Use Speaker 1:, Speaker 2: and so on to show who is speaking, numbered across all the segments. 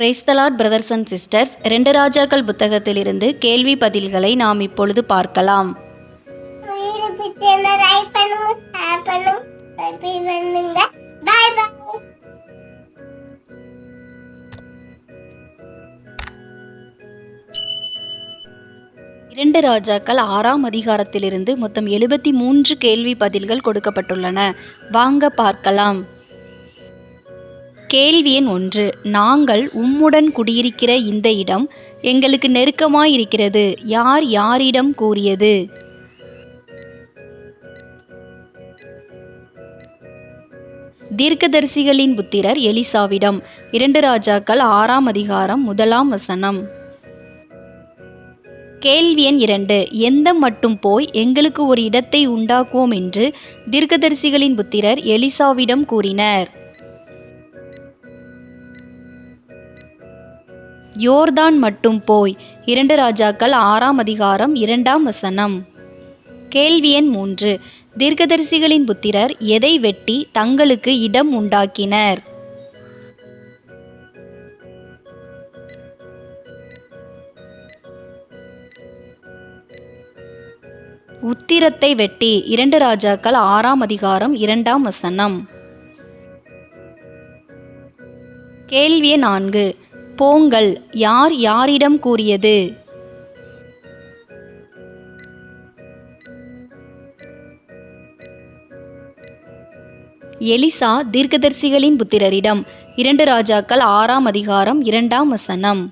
Speaker 1: Praise the Lord brothers and sisters ரெண்டு ராஜாக்கள் புத்தகத்திலிருந்து கேள்வி பதில்களை நாம் இப்பொழுது பார்க்கலாம். இரண்டு ராஜாக்கள் ஆறாம் அதிகாரத்திலிருந்து மொத்தம் எழுபத்தி மூன்று கேள்வி பதில்கள் கொடுக்கப்பட்டுள்ளன. வாங்க பார்க்கலாம். கேள்வி எண் ஒன்று. நாங்கள் உம்முடன் குடியிருக்கிற இந்த இடம் எங்களுக்கு நெருக்கமாயிருக்கிறது. யார் யாரிடம் கூறியது? தீர்க்கதரிசிகளின் புத்திரர் எலிசாவிடம் இரண்டு ராஜாக்கள் ஆறாம் அதிகாரம் முதலாம் வசனம். கேள்வி எண் இரண்டு. எந்த மட்டும் போய் எங்களுக்கு ஒரு இடத்தை உண்டாக்குவோம் என்று தீர்க்கதரிசிகளின் புத்திரர் எலிசாவிடம் கூறினர். யோர்தான் மட்டும் போய். இரண்டு ராஜாக்கள் ஆறாம் அதிகாரம் இரண்டாம் வசனம். கேள்வி எண் மூன்று. தீர்க்கதரிசிகளின் புத்திரர் எதை வெட்டி தங்களுக்கு இடம் உண்டாக்கினர்? உத்திரத்தை வெட்டி இரண்டு ராஜாக்கள் ஆறாம் அதிகாரம் இரண்டாம் வசனம். கேள்வி நான்கு. போங்கள். யார் யாரிடம் கூறியது? எலிசா தீர்க்கதரிசிகளின் புத்திரரிடம் இரண்டு ராஜாக்கள் ஆறாம் அதிகாரம் இரண்டாம் வசனம்.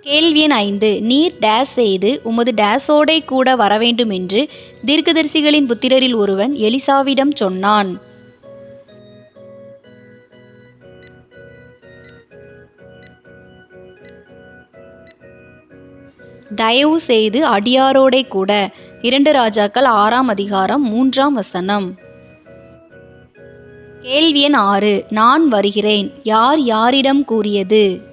Speaker 1: கேள்வி எண் ஐந்து நீர் டேஸ் செய்து உமது டேஸோடே கூட வரவேண்டும் என்று தீர்க்கதரிசிகளின் புத்திரரில் ஒருவன் எலிசாவிடம் சொன்னான். தயவு செய்து அடியாரோடே கூட. இரண்டு ராஜாக்கள் ஆறாம் அதிகாரம் மூன்றாம் வசனம். கேள்வி எண் ஆறு. நான் வருகிறேன். யார் யாரிடம் கூறியது?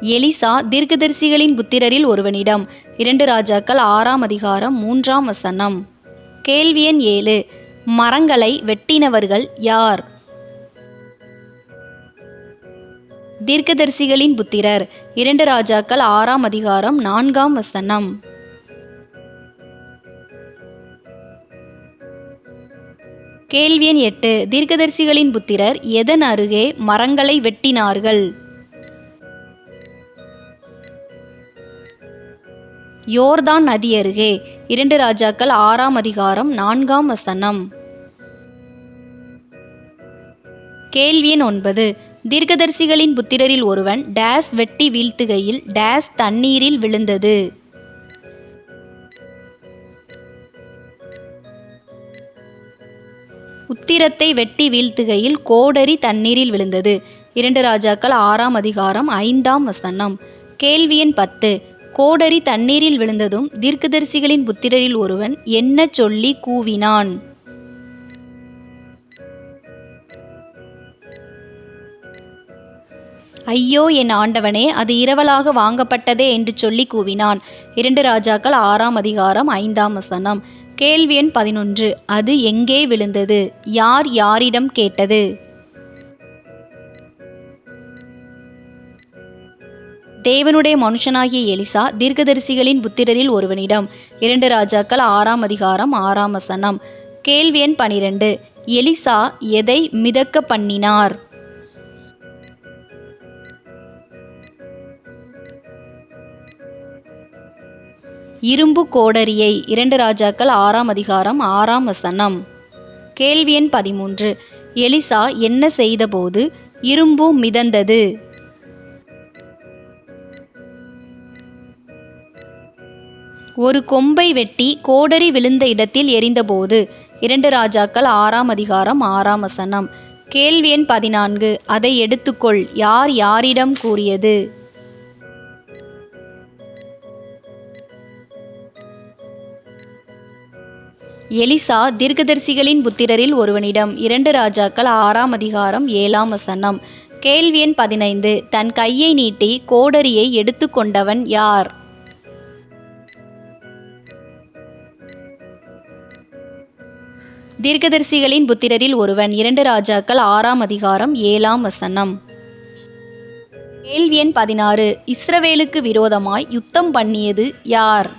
Speaker 1: எலிசா தீர்க்கதரிசிகளின் புத்திரரில் ஒருவனிடம் இரண்டு ராஜாக்கள் ஆறாம் அதிகாரம் மூன்றாம் வசனம். கேள்வி எண் ஏழு. மரங்களை வெட்டினவர்கள் யார்? தீர்க்கதரிசிகளின் புத்திரர். இரண்டு ராஜாக்கள் ஆறாம் அதிகாரம் நான்காம் வசனம். கேள்வி எண் எட்டு. தீர்க்கதரிசிகளின் புத்திரர் எதன் அருகே மரங்களை வெட்டினார்கள்? யோர்தான் நதி அருகே. இரண்டு ராஜாக்கள் ஆறாம் அதிகாரம் நான்காம் வசனம். கேள்வி எண் ஒன்பது. தீர்க்கதரிசிகளின் புத்திரரில் ஒருவன் டேஸ் வெட்டி வீழ்த்துகையில் டேஸ் தண்ணீரில் விழுந்தது. உத்திரத்தை வெட்டி வீழ்த்துகையில் கோடரி தண்ணீரில் விழுந்தது. இரண்டு ராஜாக்கள் ஆறாம் அதிகாரம் ஐந்தாம் வசனம். கேள்வி எண் பத்து. கோடரி தண்ணீரில் விழுந்ததும் தீர்க்கதரிசிகளின் புத்திரரில் ஒருவன் என்ன சொல்லி கூவினான். ஐயோ என் ஆண்டவனே அது இரவலாக வாங்கப்பட்டதே என்று சொல்லி கூவினான். இரண்டு ராஜாக்கள் ஆறாம் அதிகாரம் ஐந்தாம் வசனம். கேள்வி எண் பதினொன்று. அது எங்கே விழுந்தது? யார் யாரிடம் கேட்டது? தேவனுடைய மனுஷனாகிய எலிசா தீர்க்கதரிசிகளின் புத்திரரில் ஒருவனிடம் இரண்டு ராஜாக்கள் ஆறாம் அதிகாரம் ஆறாம் வசனம். கேள்வி எண் பனிரெண்டு. எலிசா எதை மிதக்க பண்ணினார்? இரும்பு கோடரியை இரண்டு ராஜாக்கள் ஆறாம் அதிகாரம் ஆறாம் வசனம். கேள்வி எண் பதிமூன்று. எலிசா என்ன செய்தபோது இரும்பு மிதந்தது? ஒரு கொம்பை வெட்டி கோடரி விழுந்த இடத்தில் எரிந்தபோது இரண்டு ராஜாக்கள் ஆறாம் அதிகாரம் ஆறாம் வசனம். கேள்வி எண் பதினான்கு. அதை எடுத்துக்கொள். யார் யாரிடம் கூறியது? எலிசா தீர்க்கதரிசிகளின் புத்திரரில் ஒருவனிடம் இரண்டு ராஜாக்கள் ஆறாம் அதிகாரம் ஏழாம் வசனம். கேள்வி எண் பதினைந்து. தன் கையை நீட்டி கோடரியை எடுத்துக்கொண்டவன் யார்? தீர்க்கதரிசிகளின் புத்திரரில் ஒருவன் இரண்டு ராஜாக்கள் ஆறாம் அதிகாரம் ஏழாம் வசனம். கேள்வி எண் பதினாறு. இஸ்ரவேலுக்கு விரோதமாய் யுத்தம் பண்ணியது யார்?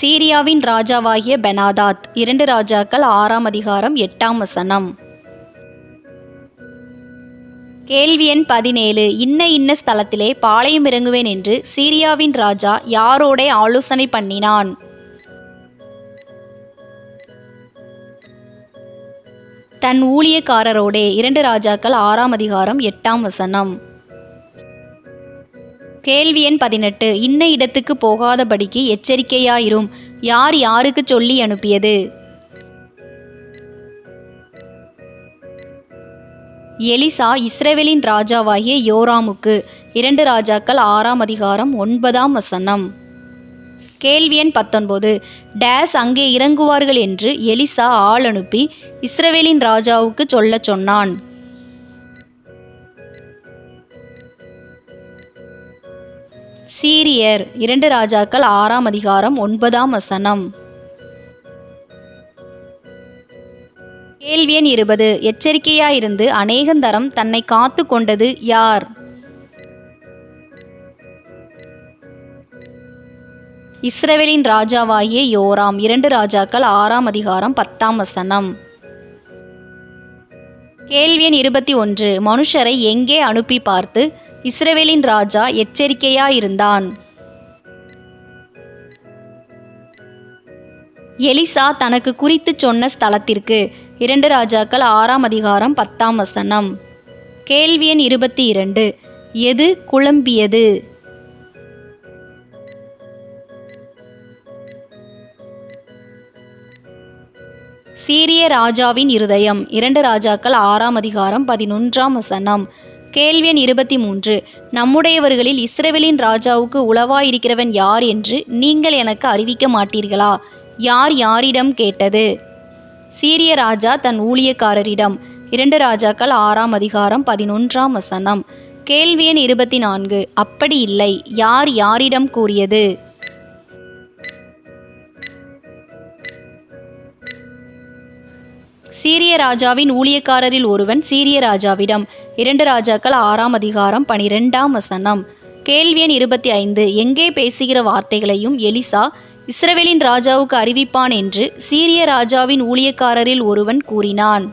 Speaker 1: சீரியாவின் ராஜாவாகிய பெனாதாத் இரண்டு ராஜாக்கள் ஆறாம் அதிகாரம் எட்டாம் வசனம். கேள்வி எண் பதினேழு. இன்ன இன்ன ஸ்தலத்திலே பாளையம் இறங்குவேன் என்று சீரியாவின் ராஜா யாரோடே ஆலோசனை பண்ணினான். தன் ஊழியக்காரரோடே இரண்டு ராஜாக்கள் ஆறாம் அதிகாரம் எட்டாம் வசனம். கேள்வி எண் பதினெட்டு. இன்ன இடத்துக்கு போகாதபடிக்கு எச்சரிக்கையாயிரும். யார் யாருக்கு சொல்லி அனுப்பியது? எலிசா இஸ்ரவேலின் ராஜாவாகிய யோராமுக்கு இரண்டு ராஜாக்கள் ஆறாம் அதிகாரம் ஒன்பதாம் வசனம். கேள்வி எண் பத்தொன்பது. டேஸ் அங்கே இறங்குவார்கள் என்று எலிசா ஆள் அனுப்பி இஸ்ரவேலின் ராஜாவுக்கு சொல்லச் சொன்னான். சீரியர் இரண்டு ராஜாக்கள் ஆறாம் அதிகாரம் ஒன்பதாம் வசனம். கேள்வி எண் இருபது. எச்சரிக்கையாயிருந்து அநேகந்தரம் தன்னை காத்து கொண்டது யார்? இஸ்ரவேலின் ராஜாவாகிய யோராம். இரண்டு ராஜாக்கள் ஆறாம் அதிகாரம் பத்தாம் வசனம். கேள்வி எண் இருபத்தி ஒன்று. மனுஷரை எங்கே அனுப்பி பார்த்து இஸ்ரவேலின் ராஜா எச்சரிக்கையாயிருந்தான்? எலிசா தனக்கு குறித்து சொன்ன ஸ்தலத்திற்கு இரண்டு ராஜாக்கள் ஆறாம் அதிகாரம் பத்தாம் வசனம். கேள்வி எண் இருபத்தி இரண்டு. எது குழம்பியது? சீரிய ராஜாவின் இருதயம். இரண்டு ராஜாக்கள் ஆறாம் அதிகாரம் பதினொன்றாம் வசனம். கேள்வி எண் இருபத்தி மூன்று. நம்முடையவர்களில் இஸ்ரேவேலின் ராஜாவுக்கு உளவாயிருக்கிறவன் யார் என்று நீங்கள் எனக்கு அறிவிக்க மாட்டீர்களா? யார் யாரிடம் கேட்டது? சீரிய ராஜா தன் ஊழியக்காரரிடம் இரண்டு ராஜாக்கள் ஆறாம் அதிகாரம் பதினொன்றாம் வசனம். கேள்வி எண் இருபத்தி நான்கு அப்படி இல்லை யார் யாரிடம் கூறியது? சீரிய ராஜாவின் ஊழியக்காரரில் ஒருவன் சீரிய ராஜாவிடம் இரண்டு ராஜாக்கள் ஆறாம் அதிகாரம் பனிரெண்டாம் வசனம். கேள்வி எண் இருபத்தி ஐந்து. எங்கே பேசுகிற வார்த்தைகளையும் எலிசா இஸ்ரவேலின் ராஜாவுக்கு அறிவிப்பான் என்று சீரிய ராஜாவின் ஊழியக்காரரில் ஒருவன் கூறினான்.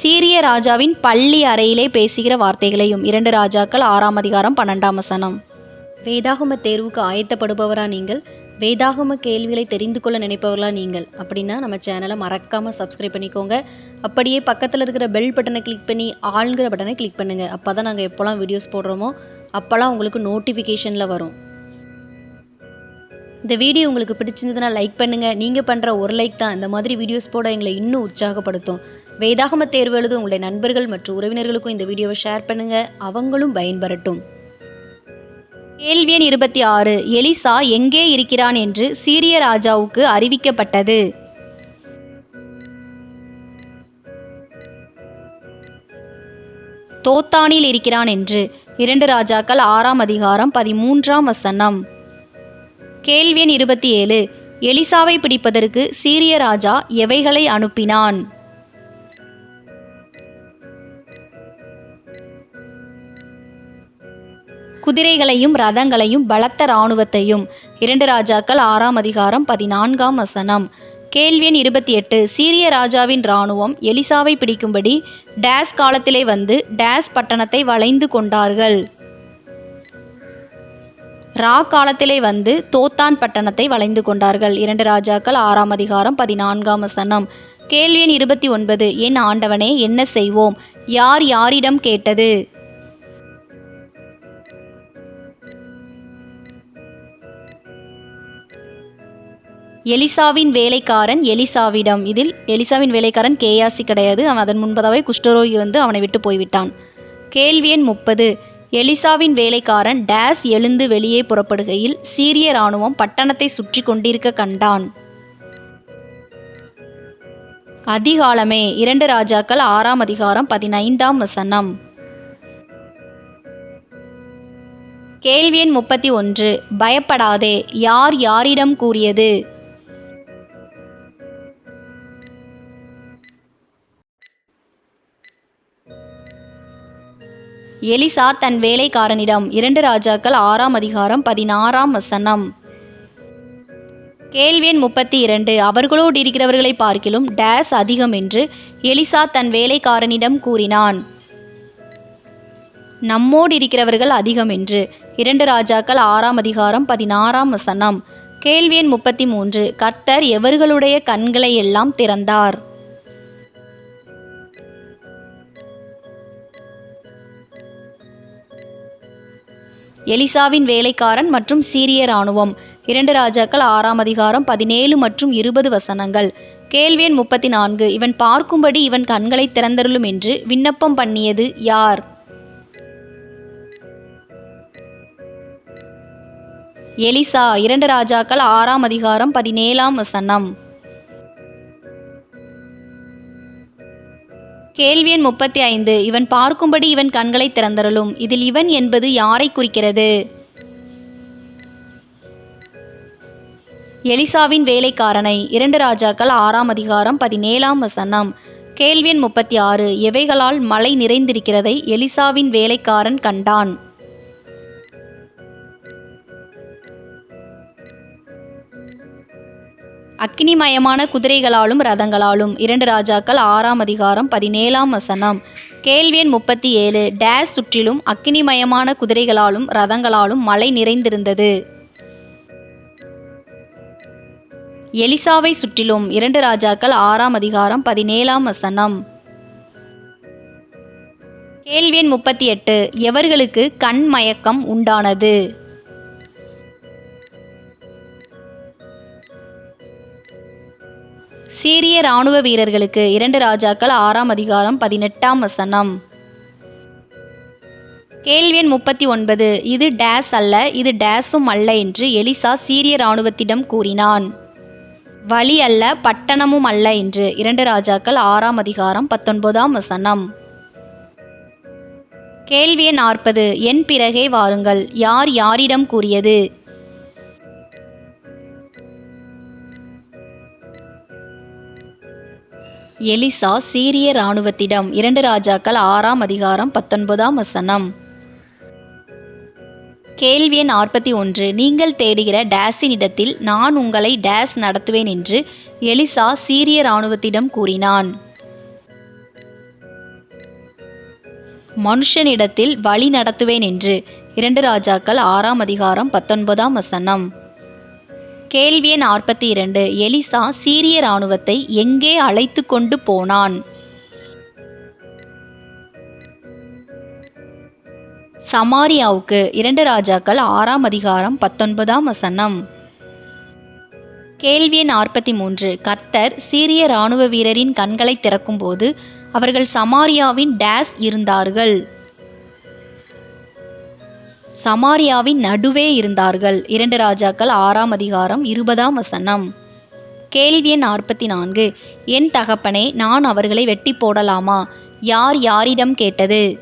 Speaker 1: சீரிய ராஜாவின் பள்ளி அறையிலே பேசுகிற வார்த்தைகளையும் இரண்டு ராஜாக்கள் ஆறாம் அதிகாரம் பன்னெண்டாம் வசனம். வேதாகம தேர்வுக்கு ஆயத்தப்படுபவரா நீங்கள்? வேதாகம கேள்விகளை தெரிந்து கொள்ள நினைப்பவர்களா நீங்கள்? அப்படின்னா நம்ம சேனலை மறக்காமல் சப்ஸ்கிரைப் பண்ணிக்கோங்க. அப்படியே பக்கத்தில் இருக்கிற பெல் பட்டனை கிளிக் பண்ணி ஆளுங்கிற பட்டனை கிளிக் பண்ணுங்கள் அப்போ தான் நாங்கள் எப்போல்லாம் வீடியோஸ் போடுறோமோ அப்போல்லாம் உங்களுக்கு நோட்டிஃபிகேஷனில் வரும். இந்த வீடியோ உங்களுக்கு பிடிச்சிருந்ததுன்னா லைக் பண்ணுங்கள் நீங்கள் பண்ணுற ஒரு லைக் தான் இந்த மாதிரி வீடியோஸ் போட எங்களை இன்னும் உற்சாகப்படுத்தும். வேதாகம தேர்வு எழுது உங்களுடைய நண்பர்கள் மற்றும் உறவினர்களுக்கும் இந்த வீடியோவை ஷேர் பண்ணுங்கள் அவங்களும் பயன்பெறட்டும். கேள்வி எண் இருபத்தி ஆறு. எலிசா எங்கே இருக்கிறான் என்று சீரிய ராஜாவுக்கு அறிவிக்கப்பட்டது. தோத்தானில் இருக்கிறான் என்று. இரண்டு ராஜாக்கள் ஆறாம் அதிகாரம் பதிமூன்றாம் வசனம். கேள்வி எண் இருபத்தி ஏழு. எலிசாவை பிடிப்பதற்கு சீரிய ராஜா எவைகளை அனுப்பினான்? குதிரைகளையும் ரதங்களையும் பலத்த இராணுவத்தையும் இரண்டு ராஜாக்கள் ஆறாம் அதிகாரம் பதினான்காம் வசனம். கேள்வி எண் இருபத்தி எட்டு சீரிய ராஜாவின் இராணுவம் எலிசாவை பிடிக்கும்படி டேஸ் காலத்திலே வந்து டேஸ் பட்டணத்தை வளைந்து கொண்டார்கள். ரா காலத்திலே வந்து தோத்தான் பட்டணத்தை வளைந்து கொண்டார்கள். இரண்டு ராஜாக்கள் ஆறாம் அதிகாரம் பதினான்காம் வசனம். கேள்வி எண் இருபத்தி ஒன்பது என் ஆண்டவனே என்ன செய்வோம்? யார் யாரிடம் கேட்டது? எலிசாவின் வேலைக்காரன் எலிசாவிடம். இதில் எலிசாவின் வேலைக்காரன் கேயாசி கிடையாது. அவன் அதன் முன்பதாகவே குஷ்டரோகி வந்து அவனை விட்டு போய்விட்டான். கேள்வி எண் முப்பது. எலிசாவின் வேலைக்காரன் டேஸ் எழுந்து வெளியே புறப்படுகையில் சீரிய இராணுவம் பட்டணத்தை சுற்றி கொண்டிருக்க கண்டான். அதிகாலமே இரண்டு ராஜாக்கள் ஆறாம் அதிகாரம் பதினைந்தாம் வசனம். கேள்வி எண் முப்பத்தி ஒன்று. பயப்படாதே. யார் யாரிடம் கூறியது? எலிசா தன் வேலைக்காரனிடம் இரண்டு ராஜாக்கள் ஆறாம் அதிகாரம் பதினாறாம் வசனம். கேள்வியன் முப்பத்தி இரண்டு அவர்களோடு இருக்கிறவர்களை பார்க்கிலும் டேஸ் அதிகம் என்று எலிசா தன் வேலைக்காரனிடம் கூறினான். நம்மோடு இருக்கிறவர்கள் அதிகம் என்று இரண்டு ராஜாக்கள் ஆறாம் அதிகாரம் பதினாறாம் வசனம். கேள்வியன் முப்பத்தி மூன்று கர்த்தர் எவர்களுடைய கண்களை எல்லாம் திறந்தார்? எலிசாவின் வேலைக்காரன் மற்றும் சீரிய இராணுவம். இரண்டு ராஜாக்கள் ஆறாம் அதிகாரம் பதினேழு மற்றும் இருபது வசனங்கள். கேள்வி எண் முப்பத்தி நான்கு இவன் பார்க்கும்படி இவன் கண்களை திறந்தருளும் என்று விண்ணப்பம் பண்ணியது யார்? எலிசா. இரண்டு ராஜாக்கள் ஆறாம் அதிகாரம் பதினேழாம் வசனம். கேள்வி எண் முப்பத்தி ஐந்து இவன் பார்க்கும்படி இவன் கண்களை திறந்தருளும். இதில் இவன் என்பது யாரை குறிக்கிறது? எலிசாவின் வேலைக்காரனை. இரண்டு ராஜாக்கள் ஆறாம் அதிகாரம் பதினேழாம் வசனம். கேள்வி எண் முப்பத்தி ஆறு எவைகளால் மழை நிறைந்திருக்கிறதை எலிசாவின் வேலைக்காரன் கண்டான். அக்னிமயமான குதிரைகளாலும் ரதங்களாலும். இரண்டு ராஜாக்கள் ஆறாம் அதிகாரம் பதினேழாம் வசனம். கேள்வியன் முப்பத்தி ஏழு. டேஸ் சுற்றிலும் அக்னிமயமான குதிரைகளாலும் ரதங்களாலும் மழை நிறைந்திருந்தது. எலிசாவை சுற்றிலும் இரண்டு ராஜாக்கள் ஆறாம் அதிகாரம் பதினேழாம் வசனம். கேள்வியன் முப்பத்தி எட்டு. எவர்களுக்கு கண் மயக்கம் உண்டானது? சீரிய இராணுவ வீரர்களுக்கு இரண்டு ராஜாக்கள் ஆறாம் அதிகாரம் பதினெட்டாம் வசனம். கேள்வி எண் முப்பத்தி ஒன்பது. இது டேஸ் அல்ல இது டேஸும் அல்ல என்று எலிசா சீரிய இராணுவத்திடம் கூறினான். வழி அல்ல பட்டணமும் அல்ல என்று இரண்டு ராஜாக்கள் ஆறாம் அதிகாரம் பத்தொன்பதாம் வசனம். கேள்வி எண் நாற்பது. என் பிறகே வாருங்கள் யார் யாரிடம் கூறியது? எலிசா சீரிய இராணுவத்திடம் இரண்டு ராஜாக்கள் ஆறாம் அதிகாரம் பத்தொன்பதாம் வசனம். கேள்வி எண் நாற்பத்தி ஒன்று. நீங்கள் தேடுகிற டேஸின் இடத்தில் நான் உங்களை டேஸ் நடத்துவேன் என்று எலிசா சீரிய இராணுவத்திடம் கூறினான். மனுஷனிடத்தில் வழி நடத்துவேன் என்று இரண்டு ராஜாக்கள் ஆறாம் அதிகாரம் பத்தொன்பதாம் வசனம். கேள்வி எண் நாற்பத்தி இரண்டு எலிசா சீரிய இராணுவத்தை எங்கே அழைத்து கொண்டு போனான்? சமாரியாவுக்கு இரண்டு ராஜாக்கள் ஆறாம் அதிகாரம் பத்தொன்பதாம் வசனம். கேள்வி எண் நாற்பத்தி மூன்று கர்த்தர் சீரிய இராணுவ வீரரின் கண்களை திறக்கும்போது அவர்கள் சமாரியாவின் டேஸ் இருந்தார்கள். சமாரியாவின் நடுவே இருந்தார்கள். இரண்டு ராஜாக்கள் ஆறாம் அதிகாரம் இருபதாம் வசனம். கேள்வி எண் நாற்பத்தி நான்கு என் தகப்பனே நான் அவர்களை வெட்டி போடலாமா? யார் யாரிடம் கேட்டது?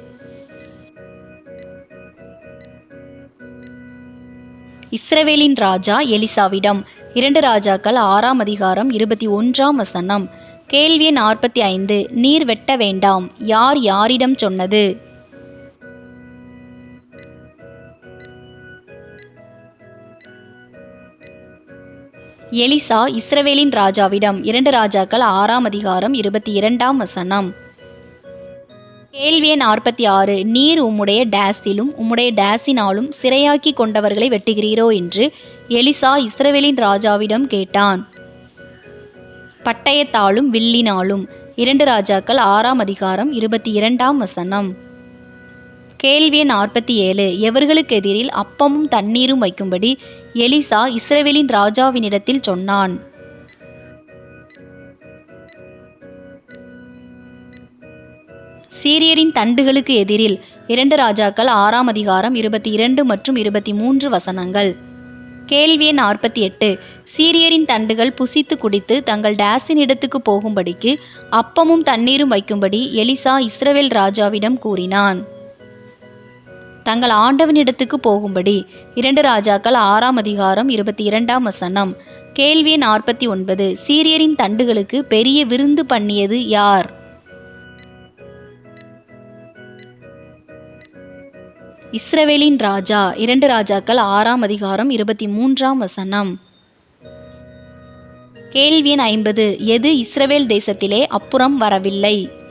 Speaker 1: இஸ்ரவேலின் ராஜா எலிசாவிடம். இரண்டு ராஜாக்கள் ஆறாம் அதிகாரம் இருபத்தி ஒன்றாம் வசனம். கேள்வி நாற்பத்தி ஐந்து. நீர் வெட்ட வேண்டாம். யார் யாரிடம் சொன்னது? எலிசா இஸ்ரவேலின் ராஜாவிடம் இரண்டு ராஜாக்கள் ஆறாம் அதிகாரம் இருபத்தி இரண்டாம் வசனம். கேள்வி எண் நாற்பத்தி ஆறு நீர் உம்முடைய டேஸிலும் உம்முடைய டேஸினாலும் சிறையாக்கி கொண்டவர்களை வெட்டுகிறீரோ என்று எலிசா இஸ்ரவேலின் ராஜாவிடம் கேட்டான். பட்டயத்தாலும் வில்லினாலும் இரண்டு ராஜாக்கள் ஆறாம் அதிகாரம் இருபத்தி இரண்டாம் வசனம். கேள்வி எண் நாற்பத்தி ஏழு. எவர்களுக்கு எதிரில் அப்பமும் தண்ணீரும் வைக்கும்படி எலிசா இஸ்ரவேலின் ராஜாவினிடத்தில் சொன்னான். சீரியரின் தண்டுகளுக்கு எதிரில் இரண்டு ராஜாக்கள் ஆறாம் அதிகாரம் இருபத்தி இரண்டு மற்றும் இருபத்தி மூன்று வசனங்கள். கேள்வி எண் நாற்பத்தி எட்டு. சீரியரின் தண்டுகள் புசித்து குடித்து தங்கள் டேஸின் இடத்துக்கு போகும்படிக்கு அப்பமும் தண்ணீரும் வைக்கும்படி எலிசா இஸ்ரவேல் ராஜாவிடம் கூறினான். தங்கள் ஆண்டவனிடத்துக்கு போகும்படி. இரண்டு ராஜாக்கள் ஆறாம் அதிகாரம் இருபத்தி இரண்டாம் வசனம். கேள்வி நாற்பத்தி ஒன்பது. சீரியரின் தண்டுகளுக்கு பெரிய விருந்து பண்ணியது யார்? இஸ்ரவேலின் ராஜா. இரண்டு ராஜாக்கள் ஆறாம் அதிகாரம் இருபத்தி மூன்றாம் வசனம். கேள்வி எண் ஐம்பது. எது இஸ்ரவேல் தேசத்திலே அப்புறம் வரவில்லை?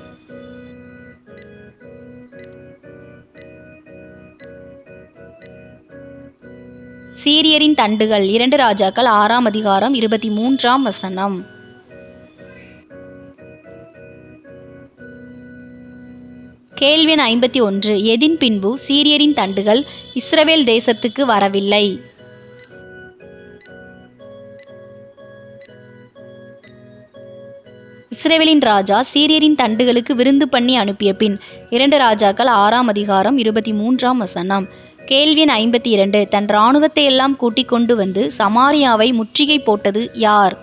Speaker 1: சீரியரின் தண்டுகள். இரண்டு ராஜாக்கள் ஆறாம் அதிகாரம் இருபத்தி மூன்றாம் வசனம். கேள்வி ஐம்பத்தி ஒன்று. எதின் பின்பு சீரியரின் தண்டுகள் இஸ்ரவேல் தேசத்துக்கு வரவில்லை? இஸ்ரவேலின் ராஜா சீரியரின் தண்டுகளுக்கு விருந்து பண்ணி அனுப்பிய பின் இரண்டு ராஜாக்கள் ஆறாம் அதிகாரம் இருபத்தி மூன்றாம் வசனம். கேள்வி ஐம்பத்தி இரண்டு. தன் இராணுவத்தை எல்லாம் கூட்டிக் கொண்டு வந்து சமாரியாவை முற்றுகை போட்டது யார்?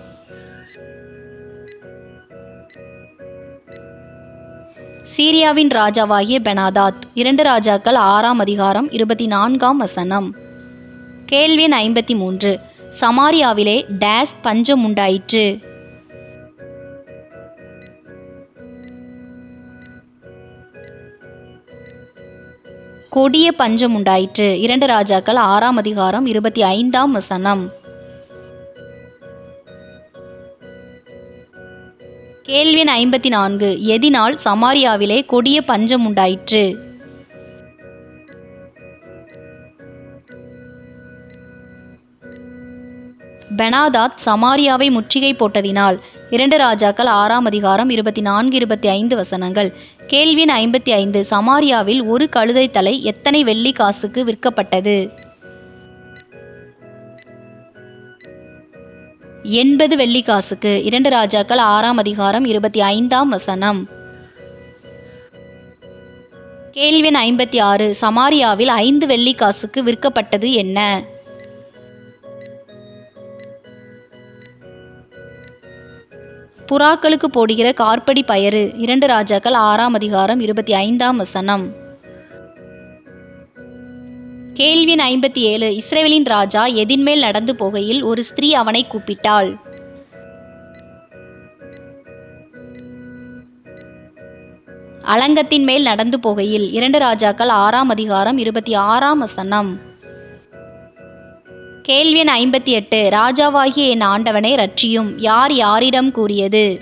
Speaker 1: சீரியாவின் ராஜாவாகிய பெனாதாத். இரண்டு ராஜாக்கள் ஆறாம் அதிகாரம் இருபத்தி நான்காம் வசனம். கேள்வின் ஐம்பத்தி மூன்று. சமாரியாவிலே டேஸ் பஞ்சம் உண்டாயிற்று. கொடிய பஞ்சம் உண்டாயிற்று. இரண்டு ராஜாக்கள் ஆறாம் அதிகாரம் இருபத்தி ஐந்தாம் வசனம். கேள்வி ஐம்பத்தி நான்கு. எதினால் சமாரியாவிலே கொடிய பஞ்சம் உண்டாயிற்று. பெனாதாத் சமாரியாவை முற்றுகை போட்டதினால் இரண்டு ராஜாக்கள் ஆறாம் அதிகாரம் இருபத்தி நான்கு இருபத்தி ஐந்து வசனங்கள். கேள்வி ஐம்பத்தி ஐந்து சமாரியாவில் ஒரு கழுதை தலை எத்தனை வெள்ளி காசுக்கு விற்கப்பட்டது? எண்பது வெள்ளி காசுக்கு. இரண்டு ராஜாக்கள் ஆறாம் அதிகாரம் இருபத்தி ஐந்தாம் வசனம். கேள்வி ஐம்பத்தி ஆறு சமாரியாவில் ஐந்து வெள்ளி காசுக்கு விற்கப்பட்டது என்ன? புறாக்களுக்கு போடுகிற கார்படி பயறு. இரண்டு ராஜாக்கள் ஆறாம் அதிகாரம் இருபத்தி ஐந்தாம் வசனம். கேள்வி ஐம்பத்தி ஏழு இஸ்ரேலின் ராஜா எதின்மேல் நடந்து போகையில் ஒரு ஸ்திரீ அவனை கூப்பிட்டாள். அலங்கத்தின் மேல் நடந்து போகையில் இரண்டு ராஜாக்கள் ஆறாம் அதிகாரம் இருபத்தி ஆறாம் வசனம். கேள்வி எண் ஐம்பத்தி எட்டு. ராஜாவாகிய என் ஆண்டவனை ரட்சியும் யார் யாரிடம் கூறியது?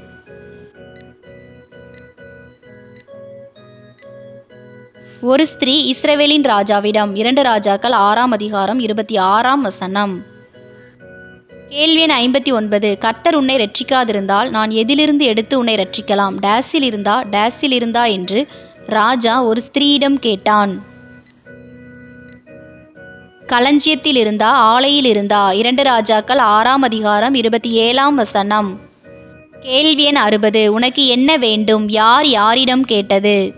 Speaker 1: ஒரு ஸ்திரீ இஸ்ரவேலின் ராஜாவிடம். இரண்டு ராஜாக்கள் ஆறாம் அதிகாரம் இருபத்தி ஆறாம் வசனம். கேள்வி எண் ஐம்பத்தி ஒன்பது. கர்த்தர் உன்னை ரட்சிக்காதிருந்தால் நான் எதிலிருந்து எடுத்து உன்னை ரட்சிக்கலாம் டேஸில் இருந்தா? டேஸில் இருந்தா? என்று ராஜா ஒரு ஸ்திரீயிடம் கேட்டான். களஞ்சியத்தில் இருந்தா ஆலையில் இருந்தா இரண்டு ராஜாக்கள் ஆறாம் அதிகாரம் இருபத்தி ஏழாம் வசனம். கேள்வி எண் அறுபது உனக்கு என்ன வேண்டும்? யார் யாரிடம் கேட்டது?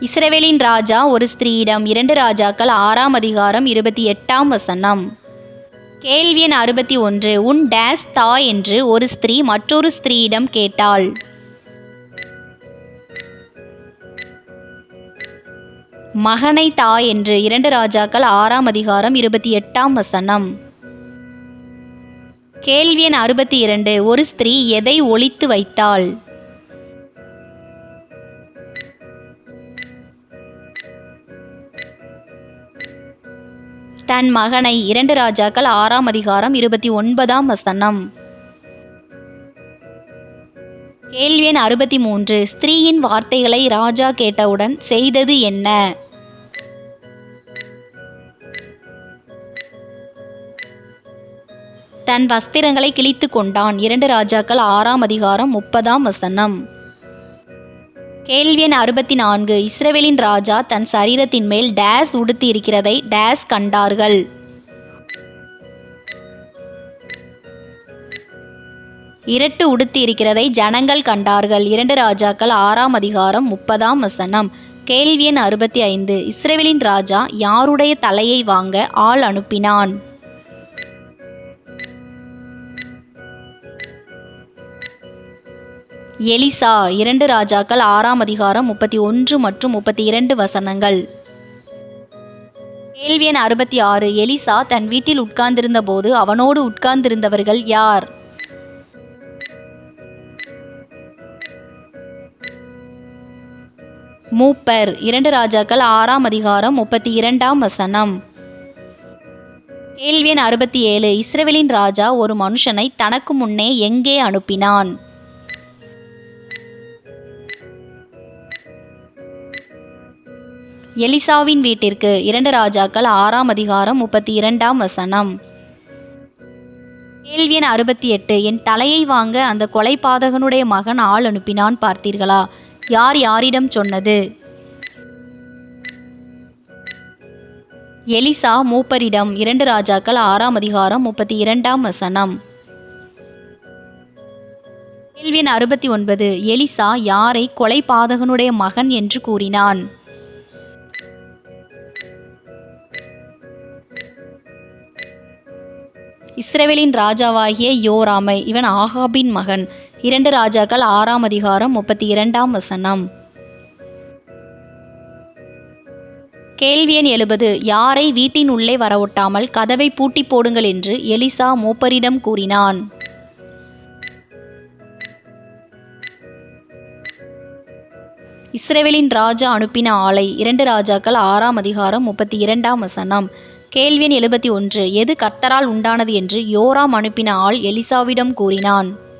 Speaker 1: இஸ்ரவேலின் ராஜா ஒரு ஸ்திரீயிடம் இரண்டு ராஜாக்கள் ஆறாம் அதிகாரம் இருபத்தி எட்டாம் வசனம். கேள்வி எண் அறுபத்தி ஒன்று உன் டேஸ் தா என்று ஒரு ஸ்திரீ மற்றொரு ஸ்திரீயிடம் கேட்டாள். மகனை தா என்று இரண்டு ராஜாக்கள் ஆறாம் அதிகாரம் இருபத்தி எட்டாம் வசனம். கேள்வி எண் அறுபத்தி இரண்டு. ஒரு ஸ்திரீ எதை ஒழித்து வைத்தாள்? தன் மகனை இரண்டு ராஜாக்கள் ஆறாம் அதிகாரம் இருபத்தி ஒன்பதாம் வசனம். கேள்வி எண் அறுபத்தி மூன்று ஸ்திரீயின் வார்த்தைகளை ராஜா கேட்டவுடன் செய்தது என்ன? தன் வஸ்திரங்களை கிழித்து கொண்டான். இரண்டு ராஜாக்கள் ஆறாம் அதிகாரம் முப்பதாம் வசனம். கேள்வி எண் அறுபத்தி நான்கு இஸ்ரேலின் ராஜா தன் சரீரத்தின் மேல் டேஸ் உடுத்தி இருக்கிறதை டேஸ் கண்டார்கள். இரட்டு உடுத்தி இருக்கிறதை ஜனங்கள் கண்டார்கள். இரண்டு ராஜாக்கள் ஆறாம் அதிகாரம் முப்பதாம் வசனம். கேள்வி எண் அறுபத்தி ஐந்து இஸ்ரேவேலின் ராஜா யாருடைய தலையை வாங்க ஆள் அனுப்பினான்? எலிசா. இரண்டு ராஜாக்கள் ஆறாம் அதிகாரம் முப்பத்தி ஒன்று மற்றும் முப்பத்தி இரண்டு வசனங்கள். கேள்வி எண் அறுபத்தி ஆறு. எலிசா தன் வீட்டில் உட்கார்ந்திருந்த போது அவனோடு உட்கார்ந்திருந்தவர்கள் யார்? மூப்பர். இரண்டு ராஜாக்கள் ஆறாம் அதிகாரம் முப்பத்தி இரண்டாம் வசனம். கேள்வி எண் அறுபத்தி ஏழு இஸ்ரவேலின் ராஜா ஒரு மனுஷனை தனக்கு முன்னே எங்கே அனுப்பினான்? எலிசாவின் வீட்டிற்கு. இரண்டு ராஜாக்கள் ஆறாம் அதிகாரம் முப்பத்தி இரண்டாம் வசனம். கேள்வி எண் அறுபத்தி எட்டு என் தலையை வாங்க அந்த கொலைபாதகனுடைய மகன் ஆள் அனுப்பினான் பார்த்தீர்களா? யார் யாரிடம் சொன்னது? எலிசா மூப்பரிடம் இரண்டு ராஜாக்கள் ஆறாம் அதிகாரம் முப்பத்தி இரண்டாம் வசனம். கேள்வி எண் அறுபத்தி ஒன்பது எலிசா யாரை கொலைபாதகனுடைய மகன் என்று கூறினான்? இஸ்ரேவேலின் ராஜாவாகிய யோராமை இவன் ஆகாபின் மகன். இரண்டு ராஜாக்கள் ஆறாம் அதிகாரம் முப்பத்தி இரண்டாம் வசனம். கேள்வி எண் எழுபது யாரை வீட்டின் உள்ளே வரவொட்டாமல் கதவை பூட்டி போடுங்கள் என்று எலிசா மூப்பரிடம் கூறினான். இஸ்ரேவேலின் ராஜா அனுப்பின ஆலை இரண்டு ராஜாக்கள் ஆறாம் அதிகாரம் முப்பத்தி இரண்டாம் வசனம். கேள்வி எழுபத்தி ஒன்று எது கர்த்தரால் உண்டானது என்று யோராம் அனுப்பின ஆள் எலிசாவிடம் கூறினான்.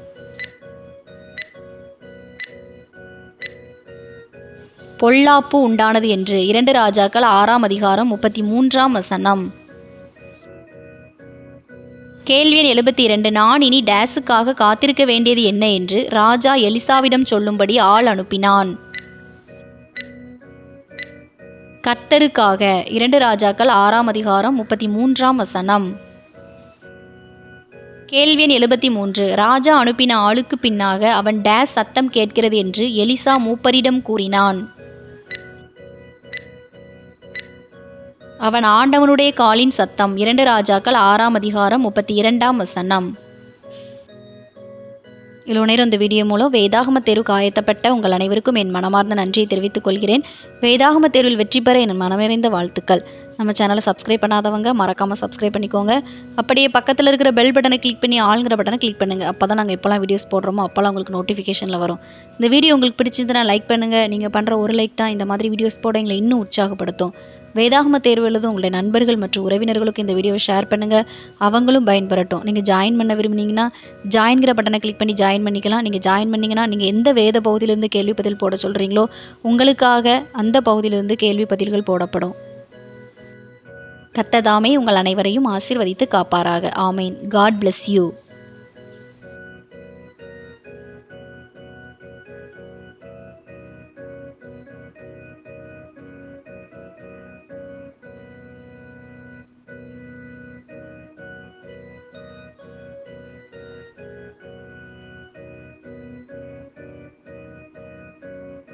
Speaker 1: பொல்லாப்பு உண்டானது என்று இரண்டு ராஜாக்கள் ஆறாம் அதிகாரம் முப்பத்தி மூன்றாம் வசனம். கேள்வி எண் எழுபத்தி இரண்டு நான் இனி டேஸுக்காக காத்திருக்க வேண்டியது என்ன என்று ராஜா எலிசாவிடம் சொல்லும்படி ஆள் அனுப்பினான். கர்த்தருக்காக இரண்டு ராஜாக்கள் ஆறாம் அதிகாரம் முப்பத்தி மூன்றாம் வசனம். கேள்வி எண் எழுபத்தி மூன்று ராஜா அனுப்பின ஆளுக்கு பின்னாக அவன் டேஸ் சத்தம் கேட்கிறது என்று எலிசா மூப்பரிடம் கூறினான். அவன் ஆண்டவனுடைய காலின் சத்தம். இரண்டு ராஜாக்கள் ஆறாம் அதிகாரம் முப்பத்தி இரண்டாம் வசனம். இவ்வளோ நேரம் இந்த வீடியோ மூலம் வேதாகம தேர்வுக்கு ஆயத்தப்பட்ட உங்கள் அனைவருக்கும் என் மனமார்ந்த நன்றியை தெரிவித்துக் கொள்கிறேன். வேதாகம தேர்வில் வெற்றி பெற என் மனமிறைந்த வாழ்த்துக்கள். நம்ம சேனலை சப்ஸ்கிரைப் பண்ணாதவங்க மறக்காமல் சப்ஸ்கிரைப் பண்ணிக்கோங்க. அப்படியே பக்கத்தில் இருக்கிற பெல் பட்டனை கிளிக் பண்ணி ஆளுங்கிற பட்டனை கிளிக் பண்ணுங்கள் அப்போ தான் நாங்கள் எப்போல்லாம் வீடியோஸ் போடுறோமோ அப்போல்லாம் உங்களுக்கு நோட்டிஃபிகேஷனில் வரும். இந்த வீடியோ உங்களுக்கு பிடிச்சிருந்துன்னா லைக் பண்ணுங்கள் நீங்கள் பண்ணுற ஒரு லைக் தான். இந்த மாதிரி வீடியோஸ் போட எங்களை இன்னும் உற்சாகப்படுத்தும். வேதாகம தேர்வு எழுதும் உங்களுடைய நண்பர்கள் மற்றும் உறவினர்களுக்கு இந்த வீடியோவை ஷேர் பண்ணுங்கள் அவங்களும் பயன்பெறட்டும். நீங்கள் ஜாயின் பண்ண விரும்புனீங்கன்னா ஜாயின்கிற பட்டனை கிளிக் பண்ணி ஜாயின் பண்ணிக்கலாம். நீங்கள் ஜாயின் பண்ணிங்கன்னா நீங்கள் எந்த வேத பகுதியிலிருந்து கேள்வி பதில் போட சொல்கிறீங்களோ உங்களுக்காக அந்த பகுதியிலிருந்து கேள்வி பதில்கள் போடப்படும். கத்ததாமே உங்கள் அனைவரையும் ஆசீர்வதித்து காப்பாராக. ஆமேன். God bless you